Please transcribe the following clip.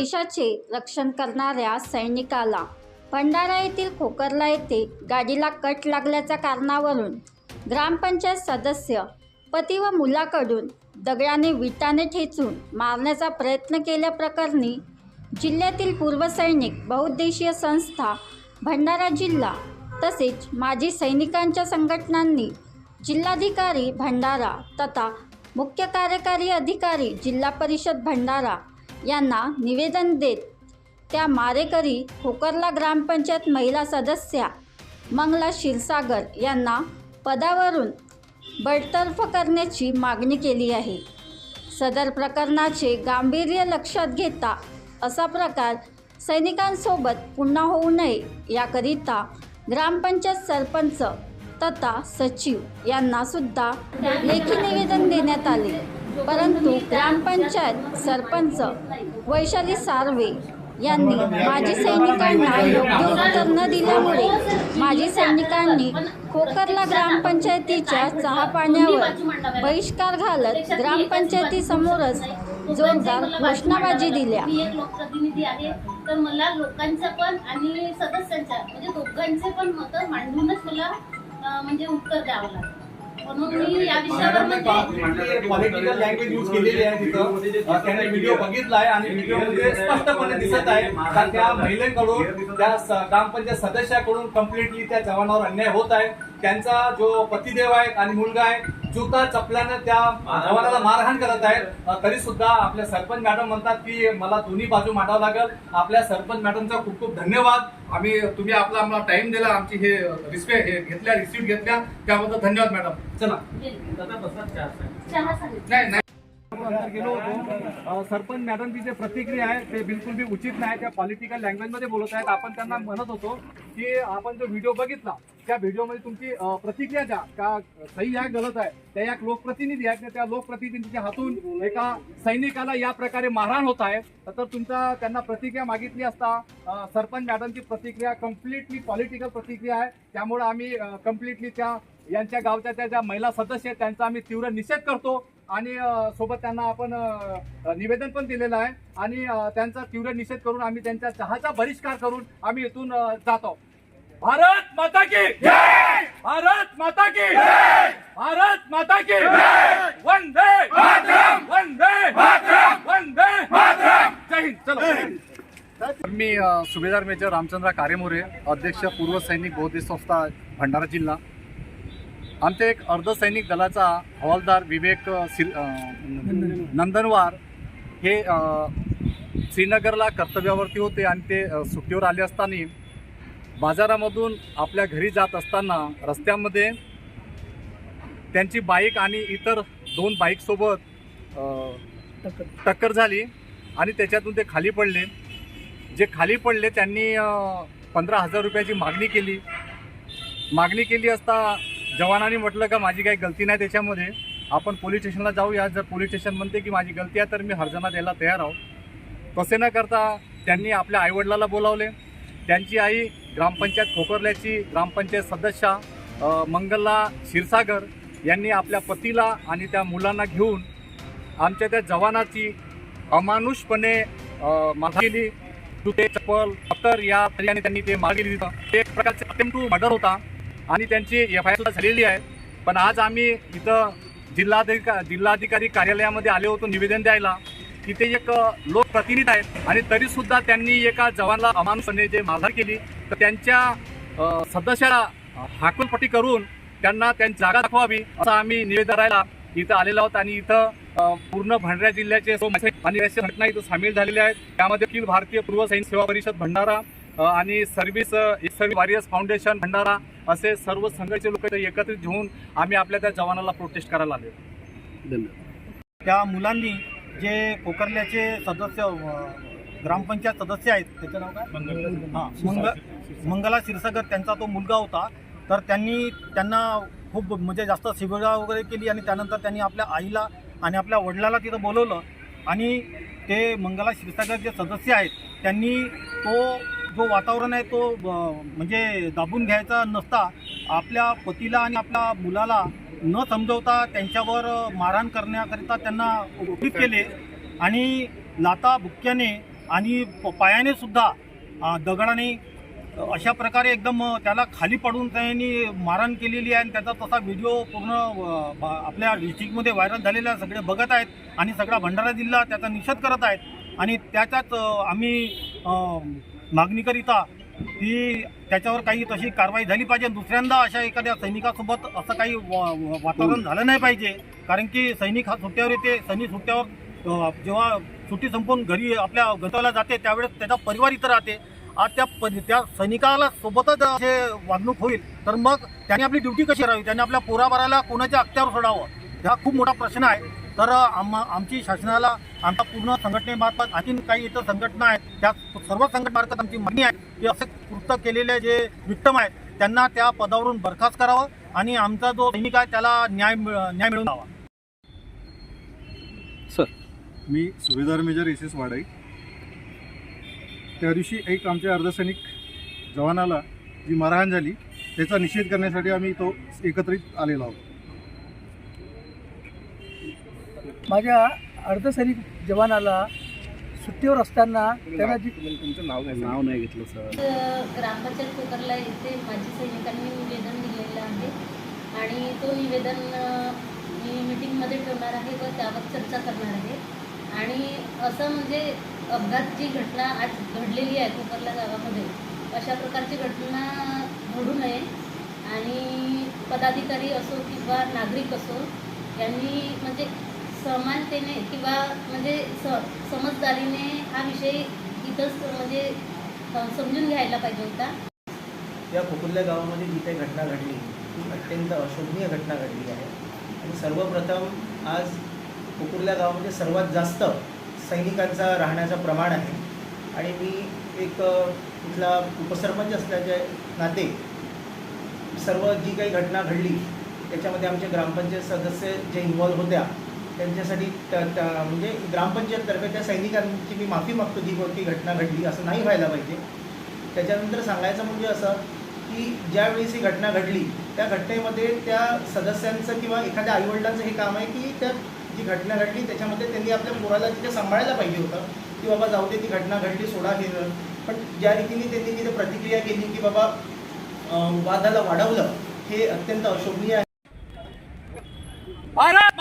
देशाचे रक्षण करणाऱ्या सैनिकाला भंडारा येथील खोकरला येथे गाडीला कट लागल्याच्या कारणावरून ग्रामपंचायत सदस्य पती व मुलाकडून दगडाने विटाने ठेचून मारण्याचा प्रयत्न केल्याप्रकरणी जिल्ह्यातील पूर्वसैनिक बहुद्देशीय बहुउद्देशीय संस्था भंडारा जिल्हा तसेच माजी सैनिकांच्या संघटनांनी जिल्हाधिकारी भंडारा तथा मुख्य कार्यकारी अधिकारी जिल्हा परिषद भंडारा यांना निवेदन देत त्या मारेकरी खोकरला ग्रामपंचायत महिला सदस्या मंगला क्षीरसागर यांना पदावरून बडतर्फ करण्याची मागणी केली आहे. सदर प्रकरणाचे गांभीर्य लक्षात घेता असा प्रकार सैनिकांसोबत पुन्हा होऊ नये याकरिता ग्रामपंचायत सरपंच तथा सचिव यांना सुद्धा लेखी निवेदन देण्यात आले. परंतु ग्रामपंचायत सरपंच वैशाली सार्वे यांनी माजी सैनिकांना योग्य उत्तर न दिल्यामुळे माजी सैनिकांनी खोकरला ग्रामपंचायतीच्या चहा पाण्यावर बहिष्कार घालत ग्रामपंचायतीसमोरच जोरदार घोषणाबाजी दिल्या. लोकप्रतिनिधी आहे तर मला लोकांचं पण आणि सदस्यांच्या म्हणजे दोघांचे पण मत मांडूनच मला म्हणजे उत्तर द्यावं लागतं. म्हणून मी या विषयावर म्हणजे पॉलिटिकल लँग्वेज यूज केलेली आहे तिथं. त्यांनी व्हिडिओ बघितलाय आणि व्हिडिओमध्ये स्पष्टपणे दिसत आहे. का त्या महिलेकडून त्या ग्रामपंचायत सदस्याकडून कम्प्लिटली त्या जवानावर अन्याय होत आहे. त्यांचा जो पतिदेव आहे आणि मुलगा आहे जुता चपल्यानं त्या जवानाला मारहाण करत आहेत तरी सुद्धा आपल्या सरपंच मॅडम म्हणतात की मला दोन्ही बाजू मांडावं लागेल. आपल्या सरपंच मॅडमचा खूप खूप धन्यवाद. आम्ही तुम्ही आपला आम्हाला टाइम दिला आमची हे रिस्पेक्ट हे घेतल्या रिसिव्ह घेतल्या. त्याबद्दल धन्यवाद मॅडम. चला. सांगितलं नाही नाही अंदर गेलो होतो. सरपंच मॅडमची जे प्रतिक्रिया आहे ते बिलकुल बी उचित नाही. त्या पॉलिटिकल लँग्वेजमध्ये बोलत आहेत. आपण त्यांना म्हणत होतो की आपण जो व्हिडिओ बघितला त्या व्हिडिओमध्ये तुमची प्रतिक्रिया द्या. का सही आहे गलत आहे? त्या एक लोकप्रतिनिधी आहेत. त्या लोकप्रतिनिधीच्या हातून एका सैनिकाला या प्रकारे मारहाण होत आहे. तर तुमचा त्यांना प्रतिक्रिया मागितली असता सरपंच मॅडमची प्रतिक्रिया कम्प्लिटली पॉलिटिकल प्रतिक्रिया आहे. त्यामुळे आम्ही कम्प्लिटली त्या यांच्या गावच्या त्या ज्या महिला सदस्य आहेत त्यांचा आम्ही तीव्र निषेध करतो. आणि सोबत त्यांना आपण निवेदन पण दिलेलं आहे. आणि त्यांचा तीव्र निषेध करून आम्ही त्यांच्या चहाचा बहिष्कार करून आम्ही इथून जातो भारत माता की भारत माता की भारत माता की वंदे वंदे वंदे जय हिंद! चलो। मी सुभेदार मेजर रामचंद्र कारेमोरे अध्यक्ष पूर्व सैनिक बौद्धिक संस्था भंडारा जिल्हा. आमचे एक अर्धसैनिक दलाचा हवालदार विवेक अ, सिर नंदनवार हे श्रीनगरला कर्तव्यावरती होते आणि ते सुट्टीवर आले असताना बाजारामधून आपल्या घरी जात असताना रस्त्यामध्ये त्यांची बाईक आणि इतर दोन बाईकसोबत टक्कर झाली आणि त्याच्यातून ते खाली पडले. जे खाली पडले त्यांनी पंधरा हजार रुपयाची मागणी केली. मागणी केली असता जवानांनी म्हटलं का माझी काही गलती नाही त्याच्यामध्ये. आपण पोलीस स्टेशनला जाऊया. जर पोलीस स्टेशन म्हणते की माझी गलती आहे तर मी हरजना द्यायला तयार आहो तसे न करता त्यांनी आपल्या आईवडिलाला बोलावले. त्यांची आई ग्रामपंचायत खोकरल्याची ग्रामपंचायत सदस्या मंगला क्षीरसागर यांनी आपल्या पतीला आणि त्या मुलांना घेऊन आमच्या त्या जवानाची अमानुषपणे अ, तुटे केली. चप्पल पत्तर या त्यांनी ते मार दिलं ते एक प्रकारचे अटेम्प्ट टू मर्डर होता. आणि त्यांची एफ आय सुद्धा झालेली आहे. पण आज आम्ही इथं जिल्हाधिका जिल्हाधिकारी कार्यालयामध्ये आले होतो निवेदन द्यायला. तिथे एक लोकप्रतिनिधी आहेत. आणि तरीसुद्धा त्यांनी एका जवानला अमानुषपणे जे मारहाण केली तर त्यांच्या सदस्याला हाकलपट्टी करून त्यांना त्यांची जागा दाखवावी असं आम्ही निवेदन राहायला इथं आलेलो आहोत. आणि इथं पूर्ण भंडारा जिल्ह्याचे आणि अशा घटना इथं सामील झालेल्या आहेत. त्यामध्ये अखिल भारतीय पूर्व सैनिक सेवा परिषद भंडारा आणि service service warriors foundation Bhandara असे सर्व संघटनेचे लोक इथं एकत्रित घेऊन आम्ही आपल्या त्या जवानाला प्रोटेस्ट करायला आले त्या मुलांनी जे कोकरल्याचे सदस्य ग्रामपंचायत सदस्य आहेत त्याचं नाव काय? हां मंग मंगला क्षीरसागर त्यांचा तो मुलगा होता. तर त्यांनी त्यांना खूप म्हणजे जास्त शिबिरा वगैरे केली आणि त्यानंतर त्यांनी आपल्या आईला आणि आपल्या वडिलाला तिथं बोलवलं. आणि ते मंगला क्षीरसागर जे सदस्य आहेत त्यांनी तो जो वातावरण आहे तो म्हणजे दाबून घ्यायचा नसता आपल्या पतीला आणि आपल्या मुलाला न समजवता त्यांच्यावर मारहाण करण्याकरिता त्यांना उपस्थित केले. आणि लाता बुक्क्याने आणि पायाने सुद्धा दगडाने अशा प्रकारे एकदम त्याला खाली पडून त्यांनी मारहाण केलेली आहे. आणि त्याचा तसा व्हिडिओ पूर्ण ब- आपल्या डिस्ट्रिक्टमध्ये व्हायरल झालेला आहे. सगळे बघत आहेत आणि सगळा भंडारा जिल्हा त्याचा निषेध करत आहेत. आणि त्याच्यात आम्ही मागणीकरिता की त्याच्यावर काही तशी कारवाई झाली पाहिजे. दुसऱ्यांदा अशा एखाद्या सैनिकासोबत असं काही वा- वातावरण झालं नाही पाहिजे. कारण की सैनिक हा सुट्ट्यावर येते. सैनिक सुट्ट्यावर जेव्हा सुट्टी संपवून घरी आपल्या गंतव्याला जाते त्यावेळेस त्याचा परिवार इथं राहते. आज त्या प त्या सैनिकाला सोबतच असे वागणूक होईल. तर मग त्याने आपली ड्युटी कशी करावी? त्याने आपल्या पोराबाराला कोणाच्या अख्त्यावर सोडावं? हा खूप मोठा प्रश्न आहे. तर आम आमची शासनाला आमच्या पूर्ण संघटनेमार्फत आणखीन काही इतर संघटना आहेत त्या सर्व संघटनामार्फत आमची मागणी आहे की असे कृत्य केलेले जे विक्टम आहेत त्यांना त्या पदावरून बरखास्त करावं आणि आमचा जो सैनिक आहे त्याला न्याय मिळ- न्याय मिळून द्यावा मी सुभेदार मेजर एस एस वाडाई त्या दिवशी एक आमच्या अर्धसैनिक जवानाला जी मारहाण झाली त्याचा निषेध करण्यासाठी आम्ही तो एकत्रित आलेलो आहोत. माझ्या अर्धसैनिक जवानाला सुट्टीवर असताना त्यांना जी तुमचं नाव नाव नाही घेतलं सर. ग्रामपंचायत कोकरला येथे माजी सैनिकांनी निवेदन दिलेलं आहे आणि तो निवेदन मी मीटिंगमध्ये ठेवणार आहे व त्यावर चर्चा करणार आहे. आणि असं म्हणजे अपघात जी घटना आज घडलेली आहे कोकरला गावामध्ये अशा प्रकारची घटना घडू नये. आणि पदाधिकारी असो किंवा नागरिक असो यांनी म्हणजे समानतेने किंवा म्हणजे स समजदारीने हा विषय इथंच म्हणजे समजून घ्यायला पाहिजे होता. या कुकुर्ल्या गावामध्ये जी काही घटना घडली. ती अत्यंत अशोभनीय घटना घडली आहे. आणि सर्वप्रथम आज कुकुर्ल्या गावामध्ये सर्वात जास्त सैनिकांचा राहण्याचं प्रमाण आहे. आणि मी एक इथला उपसरपंच असल्याचे नाते सर्व जी काही घटना घडली त्याच्यामध्ये आमचे ग्रामपंचायत सदस्य जे इन्वॉल्व्ह होत्या त्यांच्यासाठी त्या म्हणजे ग्रामपंचायततर्फे त्या सैनिकांची मी माफी मागतो जी कोणती घटना घडली असं नाही व्हायला पाहिजे. त्याच्यानंतर सांगायचं म्हणजे असं की ज्यावेळेस ही घटना घडली त्या घटनेमध्ये त्या सदस्यांचं किंवा एखाद्या आईवडिलांचं हे काम आहे की त्या जी घटना घडली त्याच्यामध्ये त्यांनी आपल्या मुलाला तिथे सांभाळायला पाहिजे होतं की बाबा जाऊ दे ती घटना घडली सोडा हे पण ज्या रीतीने त्यांनी तिथे प्रतिक्रिया केली की बाबा वादाला वाढवलं हे अत्यंत अशोभनीय आहे.